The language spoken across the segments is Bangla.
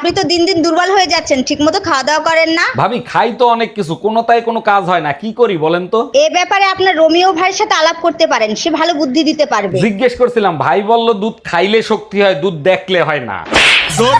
আপনি তো দিন দিন দুর্বল হয়ে যাচ্ছেন ঠিকমতো খাওয়া দাওয়া করেন না। ভাবি খাই তো অনেক কিছু কোনোটাই কোনো কাজ হয় না কি করি বলেন তো? এ ব্যাপারে আপনার রোমিও ভাইয়ের সাথে আলাপ করতে পারেন সে ভালো বুদ্ধি দিতে পারবে। জিজ্ঞেস করছিলাম ভাই বলল দুধ খাইলে শক্তি হয় দুধ দেখলে হয় না। তোমার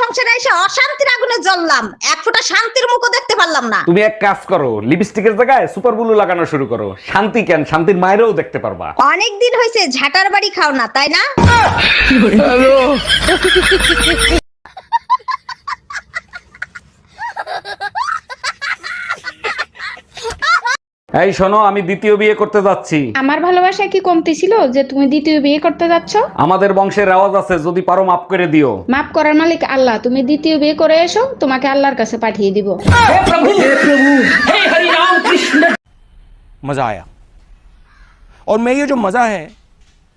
সংসারে এসে অশান্তির আগুনে জ্বললাম। এক ফোঁটা শান্তির মুখও দেখতে পারলাম না। তুমি এক কাজ করো লিপস্টিকের জায়গায় সুপার ব্লু লাগানো শুরু করো। শান্তি কেন? শান্তির মায়েরও দেখতে পারবা। অনেক দিন হয়েছে ঝাটার বাড়ি খাও না তাই না? এই শোনো আমি দ্বিতীয় বিয়ে করতে যাচ্ছি আমার ভালোবাসা কি কমতি ছিল যে তুমি দ্বিতীয় বিয়ে করতে যাচ্ছ আমাদের বংশের রেওয়াজ আছে যদি পারো মাফ করে দিও মাফ করার মালিক আল্লাহ তুমি দ্বিতীয় বিয়ে করে এসো তোমাকে আল্লাহর কাছে পাঠিয়ে দিব मज़ा आया और मैं ये जो मज़ा है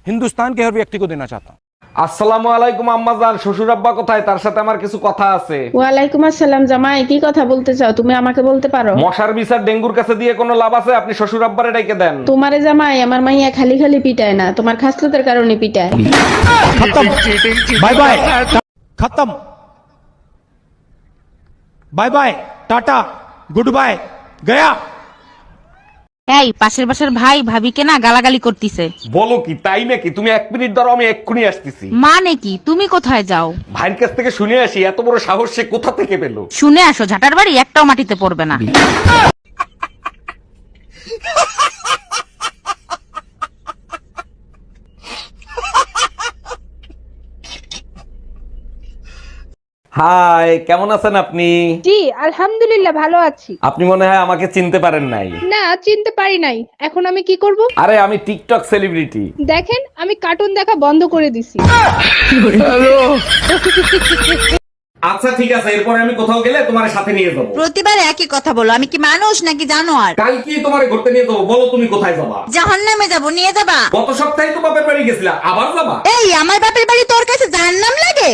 हिंदुस्तान के हर व्यक्ति को देना चाहता हूँ আসসালামু আলাইকুম আম্মা জান শ্বশুর আব্বা কোথায়? তার সাথে আমার কিছু কথা আছে। ওয়ালাইকুম আসসালাম জামাই কি কথা বলতে চাও? তুমি আমাকে বলতে পারো? মশার বিচার ডেঙ্গুর কাছে দিয়ে কোনো লাভ আছে? আপনি শ্বশুর আব্বারে ডেকে দেন। তোমারে জামাই আমার মাইয়া খালি খালি পিটায় না। তোমার খাসলতের কারণে পিটায়। Bye bye. খতম। Bye bye. Tata. Good bye. Gaya. এই পাশের পাশের ভাই ভাবিকে না গালাগালি করতিছে। বলো কি তাই নাকি তুমি এক মিনিট ধরো আমি এক্ষুনি আসতেছি। মানে কি? তুমি কোথায় যাও? ভাইয়ের কাছ থেকে শুনে আসি এত বড় সাহস সে কোথা থেকে পেল? শুনে আসো ঝাটার বাড়ি একটাও মাটিতে পড়বে না। হাই কেমন আছেন আপনি? জি আলহামদুলিল্লাহ ভালো আছি। আপনি মনে হয় আমাকে চিনতে পারেন নাই। না চিনতে পারি নাই। এখন আমি কি করব? আরে আমি টিকটক সেলিব্রিটি। দেখেন আমি কার্টুন দেখা বন্ধ করে দিছি। আচ্ছা ঠিক আছে এরপরে আমি কোথাও গেলে তোমার সাথে নিয়ে যাব। প্রতিবার একই কথা বলো আমি কি মানুষ নাকি জানো আর কালকে তোমার ঘুরতে নিয়ে যাব বলো তুমি কোথায় যাবা? জাহান নামে যাব নিয়ে যাবা? গত সপ্তাহে তো বাপের বাড়ি গেছিলা আবার যাবা? এই আমার বাপের বাড়ি তোর কাছে জাহান নাম লাগে?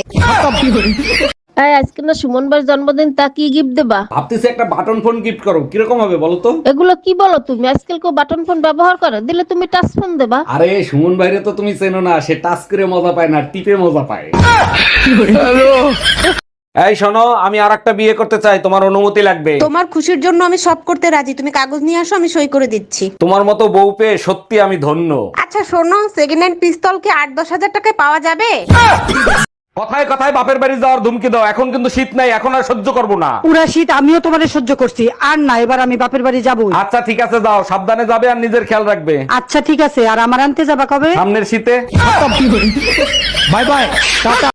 এই আজকে না সুমন ভাইয়ের জন্মদিন তা কি গিফট দেবা? ভাবতেছি একটা বাটন ফোন গিফট করো। কীরকম হবে বলো তো? এগুলো কি বলো তুমি? আজকাল কেউ বাটন ফোন ব্যবহার করে? দিলে তুমি টাচ ফোন দেবা। আরে সুমন ভাইরে তো তুমি চেনো না। সে টাচ করে মজা পায় না টিপে মজা পায়। এই শোনো আমি আর একটা বিয়ে করতে চাই। তোমার অনুমতি লাগবে। তোমার খুশির জন্য আমি সব করতে রাজি। তুমি কাগজ নিয়ে আসো আমি সই করে দিচ্ছি। তোমার মতো বউ পেয়ে সত্যি আমি ধন্য। আচ্ছা শোনো সেকেন্ড হ্যান্ড পিস্তল কি আট দশ হাজার টাকায় পাওয়া যাবে? কথায় কথায় বাপের বাড়ি যাওয়ার ধুমকি দাও। এখন কিন্তু শীত নাই এখন আর সহ্য করব না। পুরা শীত আমিও তোমাদের সহ্য করছি। আর না এবার আমি বাপের বাড়ি যাব আচ্ছা ঠিক আছে যাও। সাবধানে যাবে আর নিজের খেয়াল রাখবে। আচ্ছা ঠিক আছে। আর আমার আনতে যাবা কবে? সামনের শীতে। Bye bye tata.